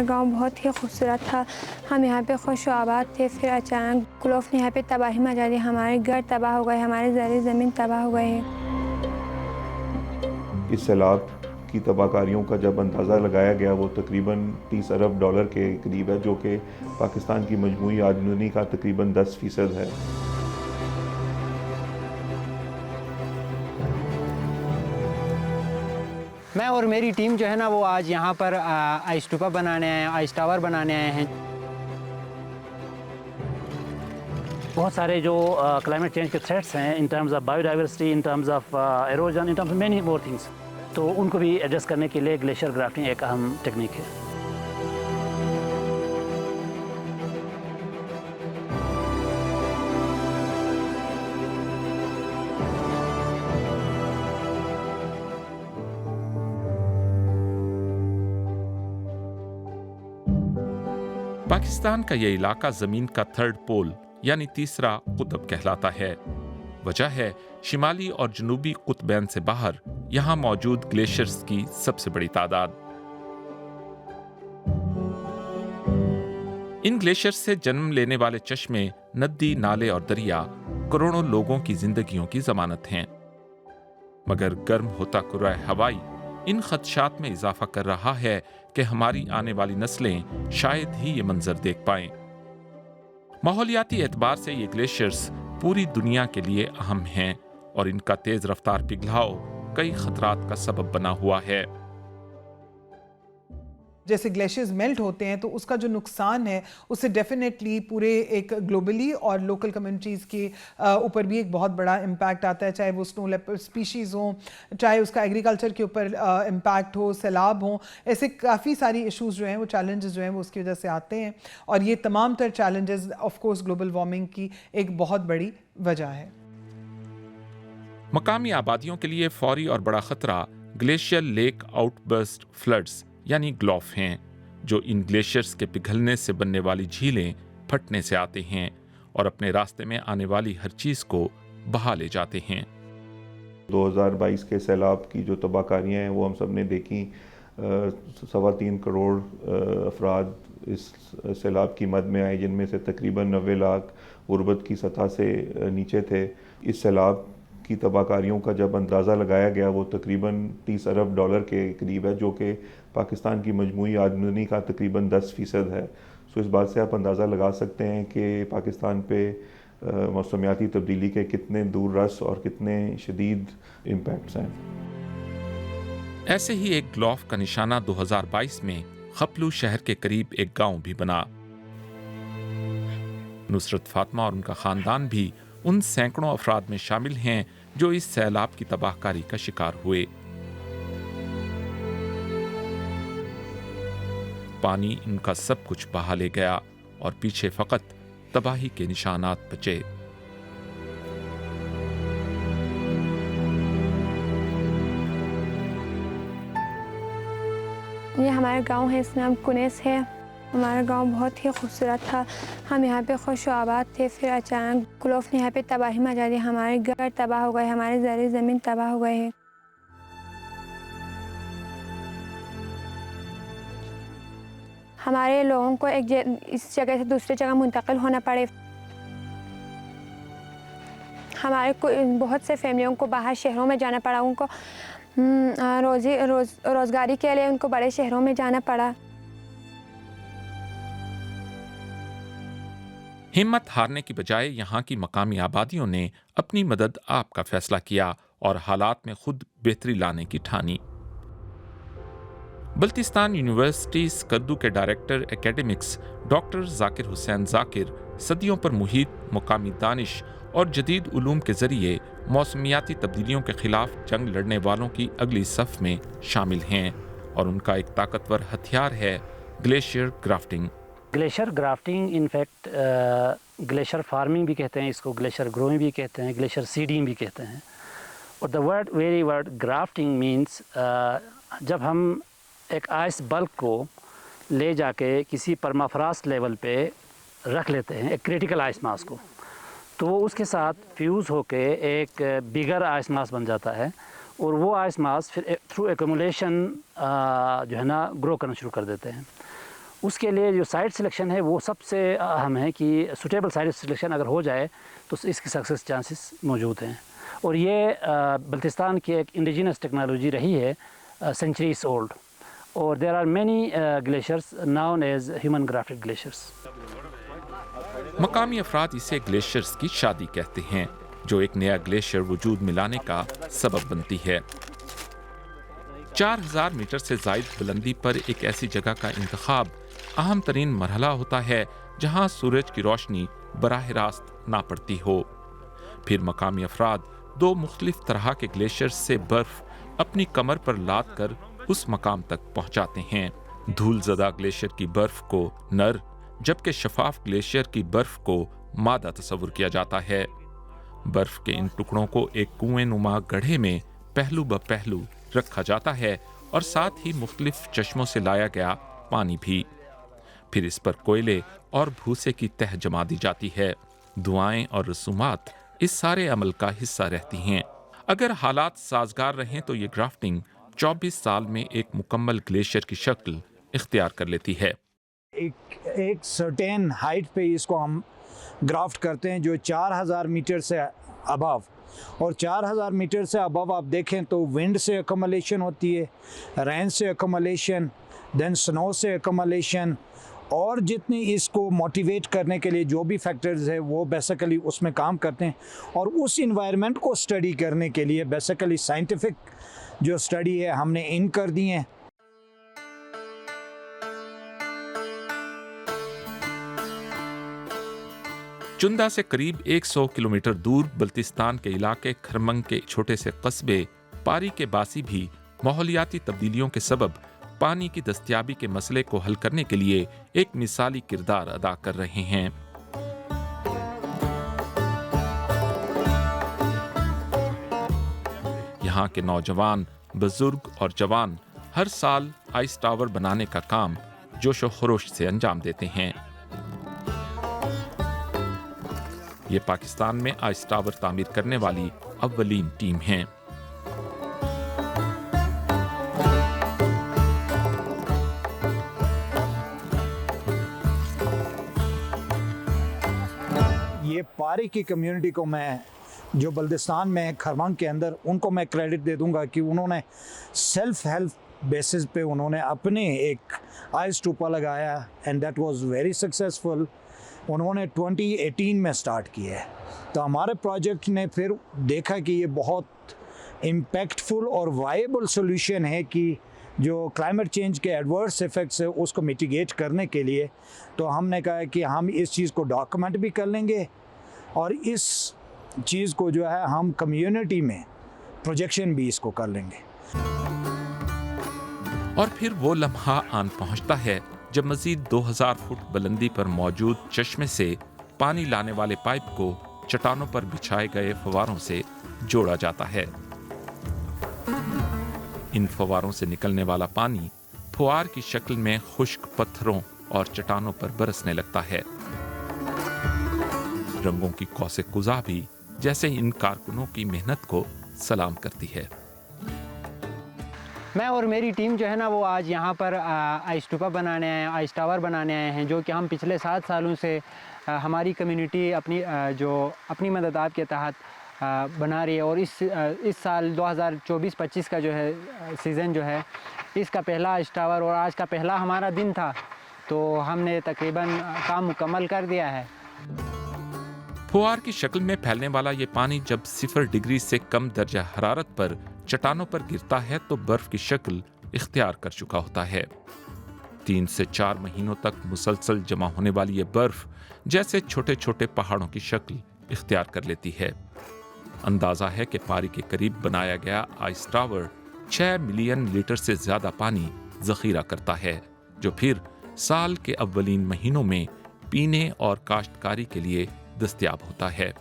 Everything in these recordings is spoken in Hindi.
हमारा गाँव बहुत ही खूबसूरत था। हम यहाँ पे खुश आबाद थे। फिर अचानक ग्लोफ ने यहाँ पे तबाही मचा दी। हमारे घर तबाह हो गए, हमारे ज़र ज़मीन तबाह हो गए इस सैलाब की तबाहकारियों का जब अंदाज़ा लगाया गया, वो तकरीबन 30 अरब डॉलर के करीब है, जो कि पाकिस्तान की मजमू आमदनी का तकरीबन 10 फ़ीसद है। मैं और मेरी टीम जो है ना, वो आज यहाँ पर आइस टूपा बनाने आए हैं, आइस टावर बनाने आए हैं। बहुत सारे जो क्लाइमेट चेंज के थ्रेट्स हैं in terms of biodiversity in terms of erosion in terms many more things तो उनको भी एडजस्ट करने के लिए ग्लेशियर ग्राफ्टिंग एक अहम टेक्निक है। पाकिस्तान का यह इलाका ज़मीन का थर्ड पोल यानी तीसरा कुतब कहलाता है। वजह है, शिमाली और जनूबी कुतबैन से बाहर यहाँ मौजूद ग्लेशियर्स की सबसे बड़ी तादाद। इन ग्लेशियर्स से जन्म लेने वाले चश्मे, नदी, नाले और दरिया करोड़ों लोगों की जिंदगियों की जमानत हैं। मगर गर्म होता कुरा हवाई इन खदशात में इजाफा कर रहा है कि हमारी आने वाली नस्लें शायद ही ये मंजर देख पाए। माहौलियाती एतबार से ये ग्लेशियर्स पूरी दुनिया के लिए अहम हैं और इनका तेज रफ्तार पिघलाव कई खतरात का सबब बना हुआ है। जैसे ग्लेशियर्स मेल्ट होते हैं तो उसका जो नुकसान है उससे डेफिनेटली पूरे एक ग्लोबली और लोकल कम्युनिटीज़ के ऊपर भी एक बहुत बड़ा इम्पैक्ट आता है, चाहे वो स्नो लेपर स्पीशीज़ हों, चाहे उसका एग्रीकल्चर के ऊपर इम्पैक्ट हो, सैलाब हो, ऐसे काफ़ी सारी इशूज़ जो हैं, वो चैलेंजेस जो हैं, वो उसकी वजह से आते हैं। और ये तमाम तर चैलेंजेस ऑफकोर्स ग्लोबल वार्मिंग की एक बहुत बड़ी वजह है। मकामी आबादियों के लिए फौरी और बड़ा खतरा ग्लेशियर लेक आउटबर्स्ट फ्लड्स यानी ग्लॉफ हैं, जो इन ग्लेशियर्स के पिघलने से बनने वाली झीलें फटने से आते हैं और अपने रास्ते में आने वाली हर चीज़ को बहा ले जाते हैं। 2022 के सैलाब की जो तबाहकारियाँ हैं, वो हम सबने देखी। सवा तीन करोड़ अफराद इस सैलाब की मद में आए, जिनमें से तकरीबन नबे लाख गुरबत की सतह से नीचे थे। इस सैलाब की तबाहकारियों का जब अंदाज़ा लगाया गया, वो तकरीबन 30 अरब डॉलर के करीब है, जो कि पाकिस्तान की मजमू आमदनी का तकरीबन 10 फ़ीसद है। सो इस बात से आप अंदाज़ा लगा सकते हैं कि पाकिस्तान पे मौसमियाती तब्दीली के कितने दूर रस और कितने शदीद इम्पैक्ट्स हैं। ऐसे ही एक ग्लॉफ का निशाना 2022 में खपलू शहर के करीब एक गाँव भी बना। नुसरत फातमा और उनका खानदान भी उन सैकड़ों अफराद में शामिल हैं जो इस सैलाब की तबाहकारी का शिकार हुए। पानी इनका सब कुछ बहा ले गया और पीछे फकत तबाही के निशानात बचे। ये हमारा गाँव है इसका नाम कुनेस है। हमारा गाँव बहुत ही खूबसूरत था। हम यहाँ पे खुश आबाद थे। फिर अचानक ग्लोफ ने यहाँ पे तबाही मचा दी। हमारे घर तबाह हो गए। हमारे ज़र ज़मीन तबाह हो गए हैं। हमारे लोगों को एक इस जगह से दूसरी जगह मुंतकिल होना पड़े। हमारे को बहुत से फैमिलियों को बाहर शहरों में जाना पड़ा। उनको रोज़ी, रोज़, रोज़गारी के लिए उनको बड़े शहरों में जाना पड़ा। हिम्मत हारने की बजाय यहाँ की मकामी आबादियों ने अपनी मदद आप का फैसला किया और हालात में खुद बेहतरी लाने की ठानी। बल्तिस्तान यूनिवर्सिटी स्कद्दू के director academics doctor Zakir Hussain Zakir, सदियों पर मुहित, मुकामी दानिश और जदीद उलूम के ज़रिए मौसमियाती तब्दीलियों के खिलाफ जंग लड़ने वालों की अगली सफ में शामिल हैं और उनका एक ताकतवर हथियार है glacier grafting. Glacier grafting in fact glacier farming भी कहते हैं इसको, ग्लेशियर ग्रोइंग भी कहते हैं, ग्लेशियर सीडिंग भी कहते हैं। और the word very word grafting means जब हम एक आइस बल्क को ले जाके किसी परमाफ्रास्ट लेवल पे रख लेते हैं, एक क्रिटिकल आइस मास को तो वो उसके साथ फ्यूज़ होके एक बिगर आइस मास बन जाता है। और वो आइस मास फिर थ्रू एकमुलेशन जो है ना ग्रो करना शुरू कर देते हैं। उसके लिए जो साइट सिलेक्शन है, वो सबसे अहम है कि सुटेबल साइट सिलेक्शन अगर हो जाए तो इसकी सक्सेस चांसेस मौजूद हैं। और ये बल्तिस्तान की एक इंडिजिनस टेक्नोलॉजी रही है सेंचुरीज ओल्ड और there are many glaciers known as human grafted glaciers मकामी अफराद इसे ग्लेशियर्स की शादी कहते हैं, जो एक नया ग्लेशियर वजूद मिलाने का सबब बनती है। 4000 मीटर से जायद बुलंदी पर एक ऐसी जगह का इंतखाब अहम तरीन मरहला होता है, जहाँ सूरज की रोशनी बराह रास्त ना पड़ती हो। फिर मकामी अफराद दो मुख्तलिफ़ तरह के ग्लेशियर्स से बर्फ़ अपनी कमर पर लाद कर उस मकाम तक पहुंचाते हैं। धूल जदा ग्लेशियर की बर्फ़ को नर, जबकि शफाफ ग्लेशियर की बर्फ़ को मादा तस्वुर किया जाता है। बर्फ़ के इन टुकड़ों को एक कुएँ नुमा गढ़े में पहलू ब पहलू रखा जाता है और साथ ही मुख्तलिफ़ चश्मों से लाया गया पानी भी। फिर इस पर कोयले और भूसे की तह जमा दी जाती है। दुआएँ और रसूमात इस सारे अमल का हिस्सा रहती हैं। अगर हालात साजगार रहें तो ये ग्राफ्टिंग 24 साल में एक मुकम्मल ग्लेशियर की शक्ल इख्तियार कर लेती है। एक एक सर्टेन हाइट पे इसको हम ग्राफ्ट करते हैं जो 4000 मीटर से अबव और 4000 मीटर से अबव आप देखें तो विंड से अकोमलेशन होती है रेन से अकोमलेशन देन स्नो से अकोमलेशन और जितनी इसको मोटिवेट करने के लिए जो भी फैक्टर्स है, वो बेसिकली उसमें काम करते हैं और उस इन्वायरमेंट को स्टडी करने के लिए बेसिकली साइंटिफिक जो स्टडी है, हमने इन कर दी हैं। चुंदा से करीब 100 किलोमीटर दूर बल्तिस्तान के इलाके खरमंग के छोटे से कस्बे पारी के बासी भी माहौलियाती तब्दीलियों के सबब पानी की दस्तियाबी के मसले को हल करने के लिए एक मिसाली किरदार अदा कर रहे हैं। यहाँ के नौजवान, बुज़ुर्ग और जवान हर साल आइस टावर बनाने का काम जोशो खरोश से अंजाम देते हैं। ये पाकिस्तान में आइस टावर तामीर करने वाली अव्वलीन टीम है। ये पारी की कम्युनिटी को मैं, जो बल्दिस्तान में खरवांग के अंदर, उनको मैं क्रेडिट दे दूँगा कि उन्होंने सेल्फ हेल्प बेसिस पे उन्होंने अपने एक आई स्टूपा लगाया and that was very successful उन्होंने 2018 में स्टार्ट है। तो हमारे प्रोजेक्ट ने फिर देखा कि ये बहुत इम्पैक्टफुल और वाइबल सोल्यूशन है कि जो क्लाइमेट चेंज के एडवर्स इफ़ेक्ट्स है, उसको मिटिगेट करने के लिए। तो हमने कहा कि हम इस चीज़ को डॉक्यूमेंट भी कर लेंगे और इस चीज़ को जो है हम कम्युनिटी में प्रोजेक्शन भी इसको कर लेंगे। और फिर वो लम्हा आन पहुँचता है। जब मजीद 2000 फुट बुलंदी पर मौजूद चश्मे से पानी लाने वाले पाइप को चट्टानों पर बिछाए गए फवारों से जोड़ा जाता है। इन फवारों से निकलने वाला पानी फुआर की शक्ल में खुश्क पत्थरों और चट्टानों पर बरसने लगता है। रंगों की कौसे कुजा भी जैसे इन कारकुनों की मेहनत को सलाम करती है। मैं और मेरी टीम जो है ना, वो आज यहाँ पर आइस टूपा बनाने आए हैं, आइस टावर बनाने आए हैं, जो कि हम पिछले सात सालों से हमारी कम्युनिटी अपनी जो अपनी मदद के तहत बना रही है। और इस इस साल 2024-25 का जो है सीज़न जो है, इसका पहला आइस टावर और आज का पहला हमारा दिन था। तो हमने तकरीबन काम मुकम्मल कर दिया है। फुहार की शक्ल में फैलने वाला ये पानी जब सिफर डिग्री से कम दर्जा हरारत पर चट्टानों पर गिरता है तो बर्फ़ की शक्ल इख्तियार कर चुका होता है। तीन से चार महीनों तक मुसलसल जमा होने वाली ये बर्फ़ जैसे छोटे छोटे पहाड़ों की शक्ल इख्तियार कर लेती है। अंदाज़ा है कि पारी के करीब बनाया गया आइस टावर छह मिलियन लीटर से ज़्यादा पानी जखीरा करता है, जो फिर साल के अव्वलीन महीनों में पीने और काश्तकारी के लिए दस्तियाब होता है।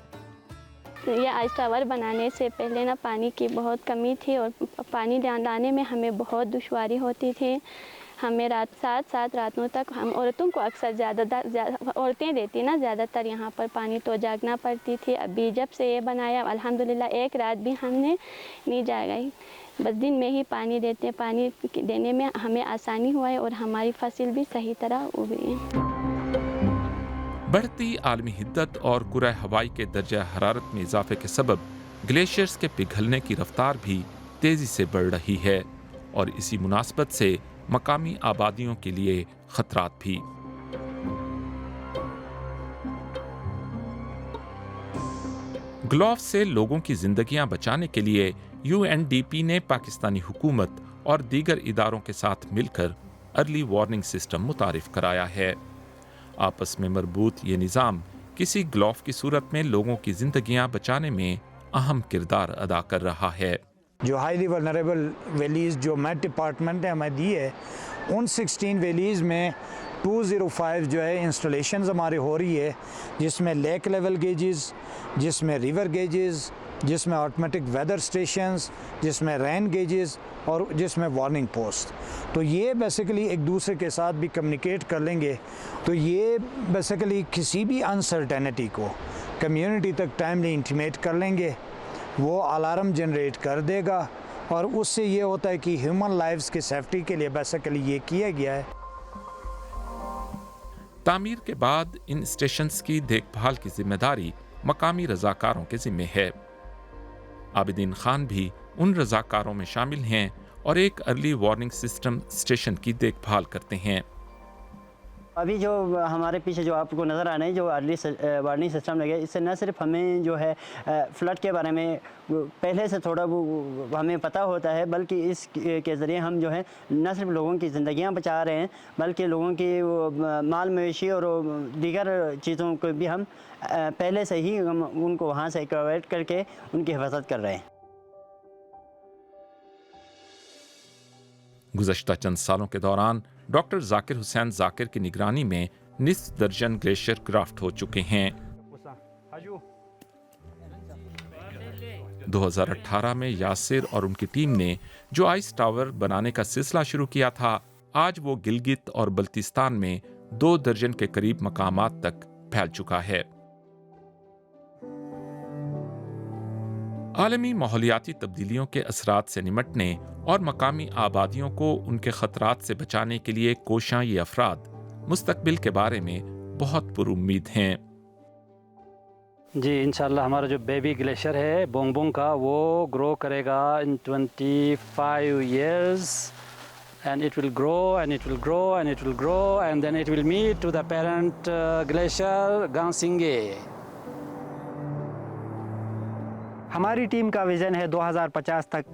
ये आइस टावर बनाने से पहले ना पानी की बहुत कमी थी और पानी लाने में हमें बहुत दुशारी होती थी। हमें रात, सात सात रातों तक हम औरतों को अक्सर ज़्यादा औरतें देती ना ज़्यादातर यहाँ पर पानी तो जागना पड़ती थी। अभी जब से ये बनाया, अल्हम्दुलिल्लाह एक रात भी हमने नहीं जागाई। बस दिन में ही पानी देते, पानी देने में हमें आसानी हुआ है और हमारी फ़सल भी सही तरह उगी है। बढ़ती आलमी हिद्दत और कुरह हवाई के दर्जा हरारत में इजाफे के सबब ग्लेशियर्स के पिघलने की रफ्तार भी तेज़ी से बढ़ रही है और इसी मुनासबत से मकामी आबादियों के लिए खतरात भी। ग्लोव से लोगों की जिंदगियाँ बचाने के लिए यूएनडीपी ने पाकिस्तानी हुकूमत और दीगर इदारों के साथ मिलकर अर्ली वार्निंग सिस्टम मुतारिफ कराया है। आपस में मरबूत ये निज़ाम किसी ग्लोव की सूरत में लोगों की जिंदगियाँ बचाने में अहम किरदार अदा कर रहा है। जो हाईली वनरेबल वैलीज़ जो मेट डिपार्टमेंट ने हमें दी है, उन 16 वैलीज़ में 205 जो है इंस्टॉलेशन हमारे हो रही है, जिसमें लेक लेवल गेजेस जिसमें रिवर गेजेस जिसमें ऑटोमेटिक वेदर स्टेशंस जिसमें रैन गेजेस और जिसमें वार्निंग पोस्ट तो ये बेसिकली एक दूसरे के साथ भी कम्युनिकेट कर लेंगे। तो ये बेसिकली किसी भी अनसर्टेनिटी को कम्युनिटी तक टाइमली इंटीमेट कर लेंगे। वो अलार्म जनरेट कर देगा और उससे ये होता है कि ह्यूमन लाइफ्स की सेफ्टी के लिए बेसिकली ये किया गया है। तामीर के बाद इन स्टेशंस की देखभाल की ज़िम्मेदारी मकामी रजाकारों के जिम्मे है। आबिदीन खान भी उन रजाकारों में शामिल हैं और एक अर्ली वार्निंग सिस्टम स्टेशन की देखभाल करते हैं। अभी जो हमारे पीछे जो आपको नज़र आ रहे हैं, जो अर्ली वार्निंग सिस्टम लगे, इससे न सिर्फ़ हमें जो है फ्लड के बारे में पहले से थोड़ा हमें पता होता है, बल्कि इस के ज़रिए हम जो है, न सिर्फ़ लोगों की ज़िंदियाँ बचा रहे हैं, बल्कि लोगों की माल मवेशी और दीगर चीज़ों को भी हम पहले से ही हम उनको वहाँ से कवर्ट करके उनकी हिफाजत कर रहे हैं। गुजशत चंद सालों के दौरान डॉक्टर जाकिर हुसैन जाकिर की निगरानी में निस दर्जन ग्लेशियर क्राफ्ट हो चुके हैं। 2018 में यासिर और उनकी टीम ने जो आइस टावर बनाने का सिलसिला शुरू किया था, आज वो गिलगित और बल्तिस्तान में दो दर्जन के करीब मकामात तक फैल चुका है। आलमी माहौलियाती तब्दीलियों के असरात से निमटने और मकामी आबादियों को उनके ख़तरात से बचाने के लिए कोशां ये अफराद मुस्तकबिल के बारे में बहुत पुरुद हैं जी इंशाल्लाह हमारा जो बेबी ग्लेशियर है बोंग का वो ग्रो करेगा in 25 years and it will grow and it will grow and it will grow and then it will meet to the parent uh, glacier Gansinge. हमारी टीम का विज़न है 2050 तक।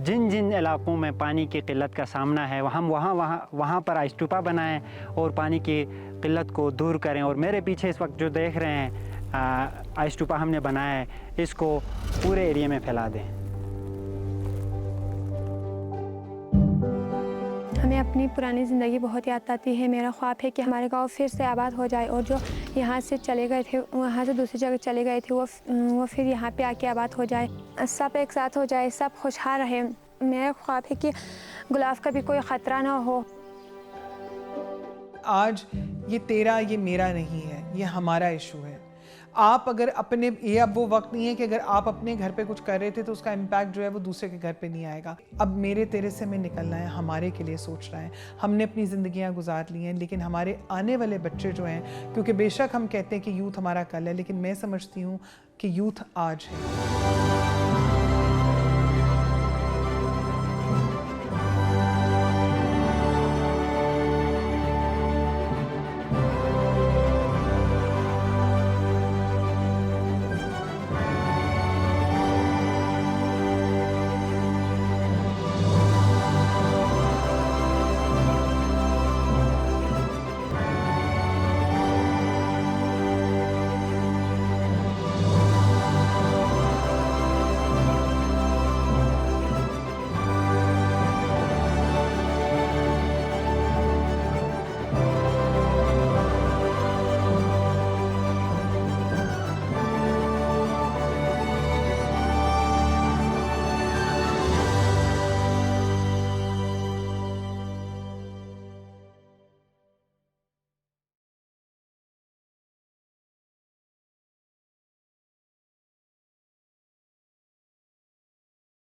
जिन जिन इलाकों में पानी की किल्लत का सामना है हम वहाँ वहाँ वहाँ पर आइस्टूपा बनाएँ और पानी की किल्लत को दूर करें और मेरे पीछे इस वक्त जो देख रहे हैं आइस्टूपा हमने बनाया है, इसको पूरे एरिया में फैला दें। हमें अपनी पुरानी ज़िंदगी बहुत याद आती है। मेरा ख्वाब है कि हमारे गाँव फिर से आबाद हो जाए और जो यहाँ से चले गए थे, वहाँ से दूसरी जगह चले गए थे, वो वो फिर यहाँ पे आके आबाद हो जाए। सब एक साथ हो जाए, सब खुशहाल रहे। मेरा ख्वाब है कि गुलाब का भी कोई ख़तरा ना हो। आज ये तेरा, ये मेरा नहीं है, ये हमारा इशू है। आप अगर अपने, ये अब वो वक्त नहीं है कि अगर आप अपने घर पे कुछ कर रहे थे तो उसका इम्पैक्ट जो है वो दूसरे के घर पे नहीं आएगा। अब मेरे, तेरे से हमें निकलना है, हमारे के लिए सोच रहा है। हमने अपनी ज़िंदियाँ गुजार ली हैं, लेकिन हमारे आने वाले बच्चे जो हैं, क्योंकि बेशक हम कहते हैं कि यूथ हमारा कल है, लेकिन मैं समझती हूँ कि यूथ आज है।